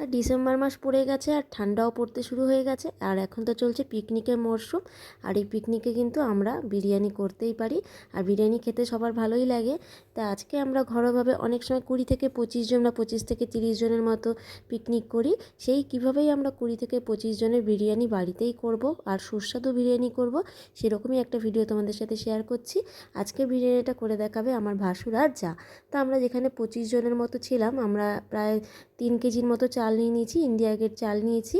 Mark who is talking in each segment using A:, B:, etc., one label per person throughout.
A: আর December মাস পড়ে গেছে আর ঠান্ডাও পড়তে শুরু হয়ে গেছে। আর এখন তো চলছে পিকনিকের মরশুম। আর এই পিকনিকে কিন্তু আমরা বিরিয়ানি করতেই পারি। আর বিরিয়ানি খেতে সবার ভালোই লাগে। তা আজকে আমরা ঘরোয়াভাবে অনেক সময় কুড়ি থেকে পঁচিশ জন বা পঁচিশ থেকে তিরিশ জনের মতো পিকনিক করি। সেই কীভাবেই আমরা কুড়ি থেকে পঁচিশ জনের বিরিয়ানি বাড়িতেই করব আর সুস্বাদু বিরিয়ানি করব সেরকমই একটা ভিডিও তোমাদের সাথে শেয়ার করছি। আজকে বিরিয়ানিটা করে দেখাবে আমার ভাসুর আর যা। তা আমরা যেখানে পঁচিশ জনের মতো ছিলাম, আমরা প্রায় তিন কেজির মতো চাল নিয়ে নিয়েছি, ইন্ডিয়া গেট চাল নিয়েছি।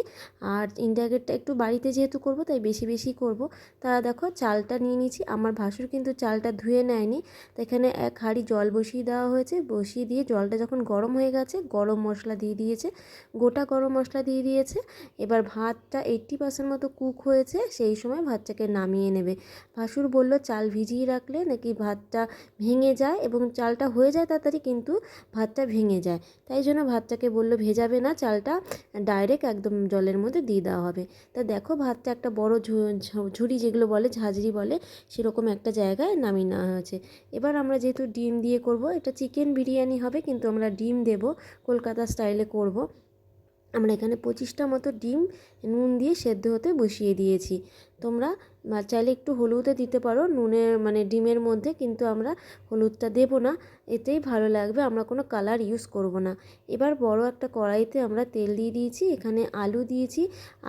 A: আর ইন্ডিয়া গেটটা একটু বাড়িতে যেহেতু করব, তাই বেশি বেশি করব। তা দেখো চালটা নিয়ে নিয়েছি, আমার ভাসুর কিন্তু চালটা ধুয়ে নেয়নি। তো এখানে এক হাঁড়ি জল বসিয়ে দেওয়া হয়েছে, বসিয়ে দিয়ে জলটা যখন গরম হয়ে গেছে, গরম মশলা দিয়ে দিয়েছে, গোটা গরম মশলা দিয়ে দিয়েছে। এবার ভাতটা এইট্টি পার্সেন্ট মতো কুক হয়েছে, সেই সময় ভাতটাকে নামিয়ে নেবে। ভাসুর বলল, চাল ভিজিয়ে রাখলে নাকি ভাতটা ভেঙে যায়? এবং চালটা হয়ে যায় তাড়াতাড়ি, কিন্তু ভাতটা ভেঙে যায়। তাই জন্য ভাতটাকে বলল, ভেজাবে না চালটা ডাইরেক্ট একদম জলের মধ্যে দিয়ে দেওয়া হবে। তা দেখো, ভাতটা একটা বড় ঝুড়ি যেগুলো বলে, ঝাঁঝরি বলে, সেরকম একটা জায়গায় নামিয়ে নেওয়া হয়েছে। এবার আমরা যেহেতু ডিম দিয়ে করব, এটা চিকেন বিরিয়ানি হবে, কিন্তু আমরা ডিম দেব, কলকাতা স্টাইলে করব। আমরা এখানে পঁচিশটা মতো ডিম নুন দিয়ে সেদ্ধ হতে বসিয়ে দিয়েছি। তোমরা চাইলে একটু হলুদও দিতে পারো। নুনের মানে ডিমের মধ্যে কিন্তু আমরা হলুদটা দেব না। এতেই ভালো লাগবে। আমরা কোনো কালার ইউজ করব না। এবার বড় একটা কড়াইতে আমরা তেল দিয়ে দিয়েছি। এখানে আলু দিয়েছি।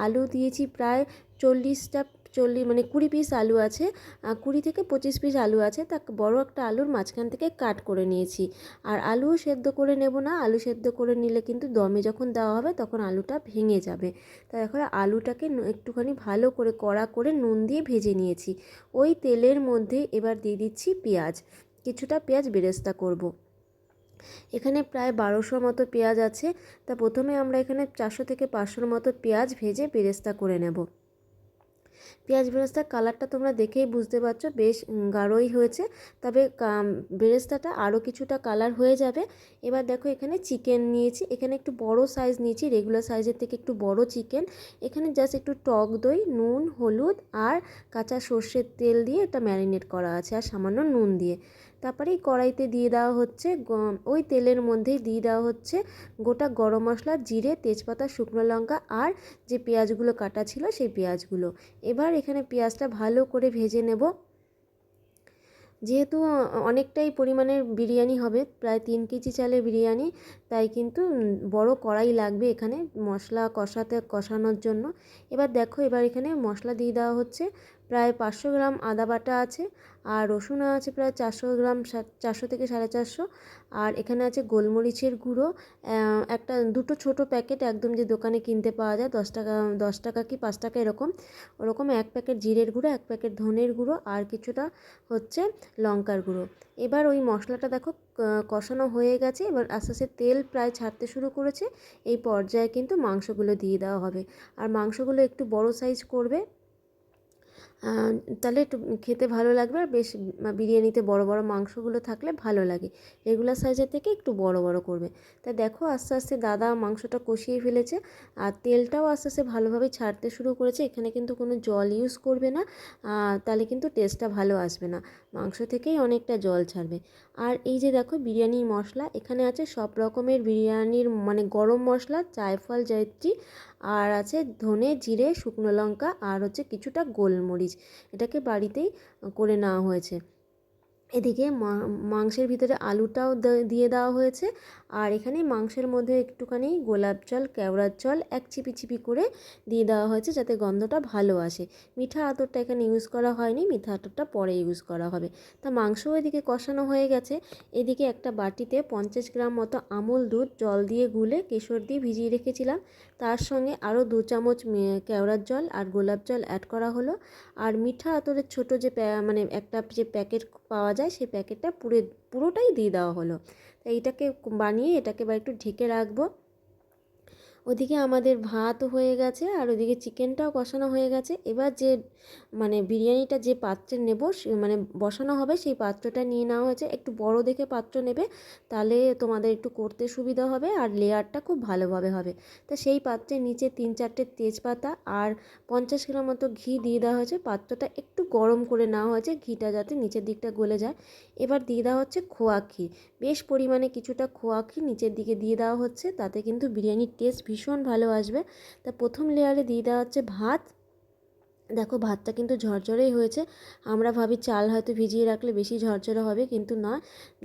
A: আলু দিয়েছি প্রায় চল্লিশটা চল্লিশ মানে কুড়ি পিস আলু আছে কুড়ি থেকে পঁচিশ পিস আলু আছে, তা বড় একটা আলুর মাঝখান থেকে কাট করে নিয়েছি। আর আলুও সেদ্ধ করে নেব না, আলু সেদ্ধ করে নিলে কিন্তু দমে যখন দেওয়া হবে তখন আলুটা ভেঙে যাবে। তা এখন আলুটাকে একটুখানি ভালো করে কড়া করে নুন দিয়ে ভেজে নিয়েছি। ওই তেলের মধ্যে এবার দিয়ে দিচ্ছি পেঁয়াজ, কিছুটা পেঁয়াজ বেরেস্তা করব। এখানে প্রায় বারোশো মতো পেঁয়াজ আছে, তা প্রথমে আমরা এখানে চারশো থেকে পাঁচশোর মতো পেঁয়াজ ভেজে বেরেস্তা করে নেব। পেঁয়াজ বেরেস্তার কালারটা তোমরা দেখেই বুঝতে পারছ, বেশ গাঢ়ই হয়েছে। তবে বেরেস্তাটা আরও কিছুটা কালার হয়ে যাবে। এবার দেখো এখানে চিকেন নিয়েছি। এখানে একটু বড় সাইজ নিয়েছি রেগুলার সাইজের থেকে একটু বড় চিকেন। এখানে জাস্ট একটু টক দই, নুন, হলুদ আর কাঁচা সর্ষের তেল দিয়ে এটা ম্যারিনেট করা আছে, আর সামান্য নুন দিয়ে। তারপরে এই কড়াইতে দিয়ে দেওয়া হচ্ছে ওই তেলের মধ্যেই দিয়ে দেওয়া হচ্ছে গোটা গরম মশলা, জিরে, তেজপাতা, শুকনো লঙ্কা আর যে পেঁয়াজগুলো কাটা ছিল সেই পেঁয়াজগুলো। এবার এখানে পেঁয়াজটা ভালো করে ভেজে নেব। যেহেতু অনেকটাই পরিমাণের বিরিয়ানি হবে, প্রায় তিন কেজি চালের বিরিয়ানি, তাই কিন্তু বড় কড়াই লাগবে এখানে মশলা কষাতে, কষানোর জন্য। এবার দেখো, এবার এখানে মশলা দিয়ে দেওয়া হচ্ছে প্রায় পাঁচশো গ্রাম আদা বাটা আছে, আর রসুন আছে প্রায় চারশো গ্রাম চারশো থেকে সাড়ে চারশো। আর এখানে আছে গোলমরিচের গুঁড়ো একটা দুটো ছোট প্যাকেট একদম যে দোকানে কিনতে পাওয়া যায়, দশ টাকা দশ টাকা কি পাঁচ টাকা এরকম। ওরকম এক প্যাকেট জিরের গুঁড়ো, এক প্যাকেট ধনের গুঁড়ো, আর কিছুটা হচ্ছে লঙ্কার গুঁড়ো। এবার ওই মশলাটা দেখো কষানো হয়ে গেছে, এবার আস্তে আস্তে তেল প্রায় ছাড়তে শুরু করেছে, এই পর্যায়ে কিন্তু মাংসগুলো দিয়ে দেওয়া হবে। আর মাংসগুলো একটু বড় সাইজ করবে তাহলে একটু খেতে ভালো লাগবে আর বেশ বিরিয়ানিতে বড় বড় মাংসগুলো থাকলে ভালো লাগে। রেগুলার সাইজের থেকে একটু বড় বড় করবে। তা দেখো আস্তে আস্তে দাদা মাংসটা কষিয়ে ফেলেছে আর তেলটাও আস্তে আস্তে ভালোভাবে ছাড়তে শুরু করেছে। এখানে কিন্তু কোনো জল ইউজ করবে না তাহলে কিন্তু টেস্টটা ভালো আসবে না। মাংস থেকেই অনেকটা জল ছাড়বে। আর এই যে দেখো বিরিয়ানির মশলা, এখানে আছে সব রকমের বিরিয়ানির মানে গরম মশলা জায়ফল জয়ত্রী, আর আছে ধনে, জিরে, শুকনো লঙ্কা, আর হচ্ছে কিছুটা গোলমরিচ। এটাকে বাড়িতেই করে নেওয়া হয়েছে। এদিকে মাংসের ভিতরে আলুটাও দিয়ে দেওয়া হয়েছে। আর এখানে মাংসের মধ্যে একটুখানি গোলাপ জল, কেওড়ার জল এক চিপি চিপি করে দিয়ে দেওয়া হয়েছে যাতে গন্ধটা ভালো আসে। মিঠা আতরটা এখানে ইউজ করা হয়নি, মিঠা আতরটা পরে ইউজ করা হবে। তা মাংসও এদিকে কষানো হয়ে গেছে। এদিকে একটা বাটিতে পঞ্চাশ গ্রাম মতো আমুল দুধ জল দিয়ে গুলে কেশর দিয়ে ভিজিয়ে রেখেছিলাম। তার সঙ্গে আরও দু চামচ কেওড়ার জল আর গোলাপ জল অ্যাড করা হলো। আর মিঠা আতরের ছোট যে মানে একটা যে প্যাকেট পাওয়া যায়, সেই প্যাকেটটা পুরে, পুরোটাই দিয়ে দেওয়া হলো। তাই এটাকে বানিয়ে এটাকে এবার একটু ঢেকে রাখব। ওদিকে আমাদের ভাত হয়ে গেছে আর ওদিকে চিকেনটাও কষানো হয়ে গেছে। এবার যে মানে বিরিয়ানিটা যে পাত্রে নেব মানে বসানো হবে, সেই পাত্রটা নিয়ে নেওয়া হয়েছে। একটু বড় দেখে পাত্র নেবে, তাহলে তোমাদের একটু করতে সুবিধা হবে আর লেয়ারটা খুব ভালোভাবে হবে। তা সেই পাত্রের নিচে তিন চারটে তেজপাতা আর পঞ্চাশ গ্রাম মতো ঘি দিয়ে দেওয়া হয়েছে। পাত্রটা একটু গরম করে নেওয়া হয়েছে, ঘিটা যাতে নিচের দিকটা গলে যায়। এবার দিয়ে দেওয়া হচ্ছে খোয়া ক্ষীর বেশ পরিমাণে কিছুটা খোয়া ক্ষীর নিচের দিকে দিয়ে দেওয়া হচ্ছে, তাতে কিন্তু বিরিয়ানির টেস্ট ভীষণ ভালো আসবে। তা প্রথম লেয়ারে দিয়ে দেওয়া হচ্ছে ভাত। দেখো ভাতটা কিন্তু ঝরঝরেই হয়েছে। আমরা ভাবি চাল হয়তো ভিজিয়ে রাখলে বেশি ঝরঝরে হবে, কিন্তু না।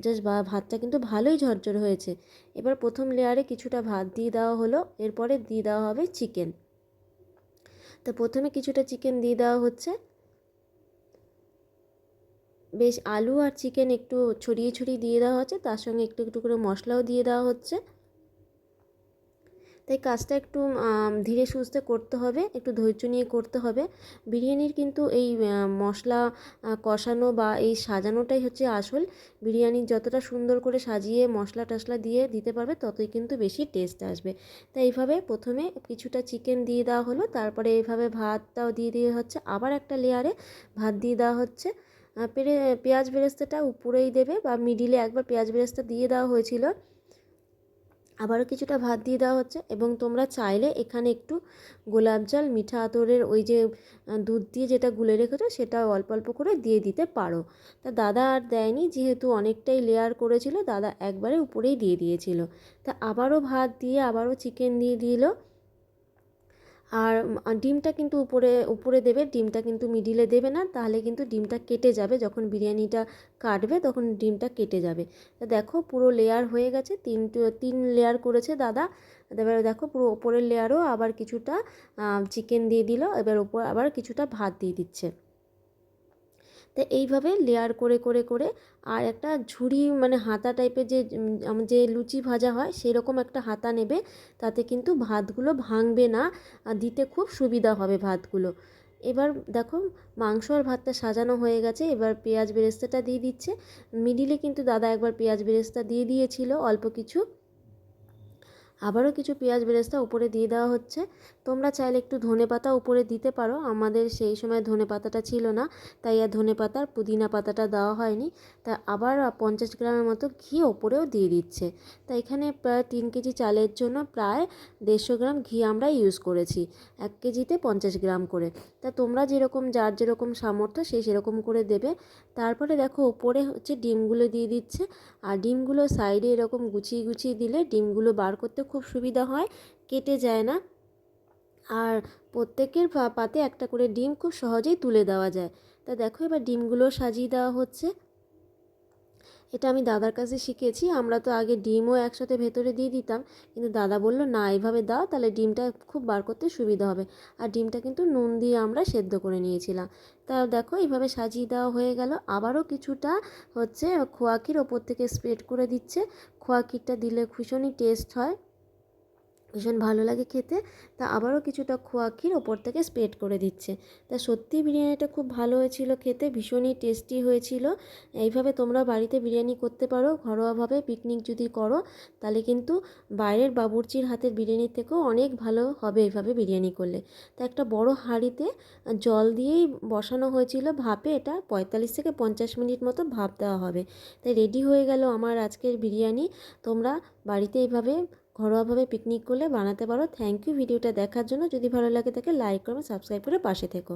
A: জাস্ট ভাতটা কিন্তু ভালোই ঝরঝরে হয়েছে। এবার প্রথম লেয়ারে কিছুটা ভাত দিয়ে দেওয়া হলো। এরপরে দিয়ে দেওয়া হবে চিকেন তো প্রথমে কিছুটা চিকেন দিয়ে দেওয়া হচ্ছে। বেশ আলু আর চিকেন একটু ছড়িয়ে ছড়িয়ে দিয়ে দেওয়া হচ্ছে। তার সঙ্গে একটু একটু করে মশলাও দিয়ে দেওয়া হচ্ছে। তাই কাজটা একটু ধীরে সুস্থে করতে হবে, একটু ধৈর্য নিয়ে করতে হবে। বিরিয়ানির কিন্তু এই মশলা কষানো বা এই সাজানোটাই হচ্ছে আসল। বিরিয়ানি যতটা সুন্দর করে সাজিয়ে মশলা টশলা দিয়ে দিতে পারবে, ততই কিন্তু বেশি টেস্ট আসবে। তাই এইভাবে প্রথমে কিছুটা চিকেন দিয়ে দেওয়া হলো, তারপরে এইভাবে ভাতটাও দিয়ে দিয়ে হচ্ছে। আবার একটা লেয়ারে ভাত দিয়ে দেওয়া হচ্ছে। পেঁয়াজ বেরেস্তাটা উপরেই দেবে বা মিডিলে একবার পেঁয়াজ বেরেস্তা দিয়ে দেওয়া হয়েছিল। আবারও কিছুটা ভাত দিয়ে দেওয়া হচ্ছে এবং তোমরা চাইলে এখানে একটু গোলাপ জল, মিঠা আতরের ওই যে দুধ দিয়ে যেটা গুলে রেখেছো সেটা অল্প অল্প করে দিয়ে দিতে পারো। তা দাদা আর দেয়নি, যেহেতু অনেকটাই লেয়ার করেছিল, দাদা একবারে উপরেই দিয়ে দিয়েছিল। তা আবারও ভাত দিয়ে, আবারও চিকেন দিয়ে দিল। আর ডিমটা কিন্তু উপরে উপরে দেবে, ডিমটা কিন্তু মিডিলে দেবে না, তাহলে কিন্তু ডিমটা কেটে যাবে। যখন বিরিয়ানিটা কাটবে, তখন ডিমটা কেটে যাবে। তা দেখো, পুরো লেয়ার হয়ে গেছে, তিন তিন লেয়ার করেছে দাদা। এবার দেখো, পুরো ওপরের লেয়ারও আবার কিছুটা চিকেন দিয়ে দিল, এবার ওপর আবার কিছুটা ভাত দিয়ে দিচ্ছে। তো এইভাবে লেয়ার করে করে করে আর একটা ঝুড়ি মানে হাতা টাইপের যে যে লুচি ভাজা হয় সেই রকম একটা হাতা নেবে তাতে কিন্তু ভাতগুলো ভাঙবে না আর দিতে খুব সুবিধা হবে ভাতগুলো। এবার দেখো মাংস আর ভাতটা সাজানো হয়ে গেছে, এবার পেঁয়াজ বেরেস্তাটা দিয়ে দিচ্ছে। মিডিলে কিন্তু দাদা একবার পেঁয়াজ বেরেস্তা দিয়ে দিয়েছিল, অল্প কিছু। আবারও কিছু পেঁয়াজ বেরেস্তা উপরে দিয়ে দেওয়া হচ্ছে। তোমরা চাইলে একটু ধনে পাতা উপরে দিতে পারো। আমাদের সেই সময় ধনে পাতাটা ছিল না, তাই আর ধনে পাতার পুদিনা পাতাটা দেওয়া হয়নি। তা আবার পঞ্চাশ গ্রামের মতো ঘি ওপরেও দিয়ে দিচ্ছে। তা এখানে প্রায় তিন কেজি চালের জন্য প্রায় দেড়শো গ্রাম ঘি আমরা ইউজ করেছি, এক কেজিতে পঞ্চাশ গ্রাম করে। তা তোমরা যেরকম, যার যেরকম সামর্থ্য সেই সেরকম করে দেবে। তারপরে দেখো ওপরে হচ্ছে ডিমগুলো দিয়ে দিচ্ছে। আর ডিমগুলো সাইডে এরকম গুছিয়ে গুছিয়ে দিলে ডিমগুলো বার করতে খুব সুবিধা হয়, কেটে যায় না। আর প্রত্যেকের পাতে একটা করে ডিম খুব সহজেই তুলে দেওয়া যায়। তা দেখো এবার ডিমগুলো সাজিয়ে দেওয়া হচ্ছে। এটা আমি দাদার কাছে শিখেছি, আমরা তো আগে ডিমও একসাথে ভেতরে দিয়ে দিতাম, কিন্তু দাদা বলল, না এইভাবে দাও, তাহলে ডিমটা খুব বার করতে সুবিধা হবে। আর ডিমটা কিন্তু নুন দিয়ে আমরা সেদ্ধ করে নিয়েছিলাম। তা দেখো, এইভাবে সাজিয়ে দেওয়া হয়ে গেল। আবারও কিছুটা হচ্ছে খোয়াকির ওপর থেকে স্প্রেড করে দিচ্ছে। খোয়াকিরটা দিলে ভীষণই টেস্ট হয়। ভীষণ ভালো লাগে খেতে, তা আবারও কিছুটা খোয়া ক্ষীর ওপর থেকে স্প্রেড করে দিচ্ছে। তা সত্যি বিরিয়ানিটা খুব ভালো হয়েছিল খেতে, ভীষণই টেস্টি হয়েছিল। এইভাবে তোমরা বাড়িতে বিরিয়ানি করতে পারো, ঘরোয়াভাবে পিকনিক যদি করো, তাহলে কিন্তু বাইরের বাবুর্চির হাতের বিরিয়ানির থেকেও অনেক ভালো হবে এইভাবে বিরিয়ানি করলে। তা একটা বড় হাঁড়িতে জল দিয়েই বসানো হয়েছিল, ভাপে এটা পঁয়তাল্লিশ থেকে পঞ্চাশ মিনিট মতো ভাপ দেওয়া হবে। তাই রেডি হয়ে গেল আমার আজকের বিরিয়ানি। তোমরা বাড়িতে এইভাবে ঘরোয়াভাবে পিকনিক করলে বানাতে পারো। থ্যাংক ইউ ভিডিওটা দেখার জন্য যদি ভালো লাগে তাকে লাইক করবে সাবস্ক্রাইব করে পাশে থেকো।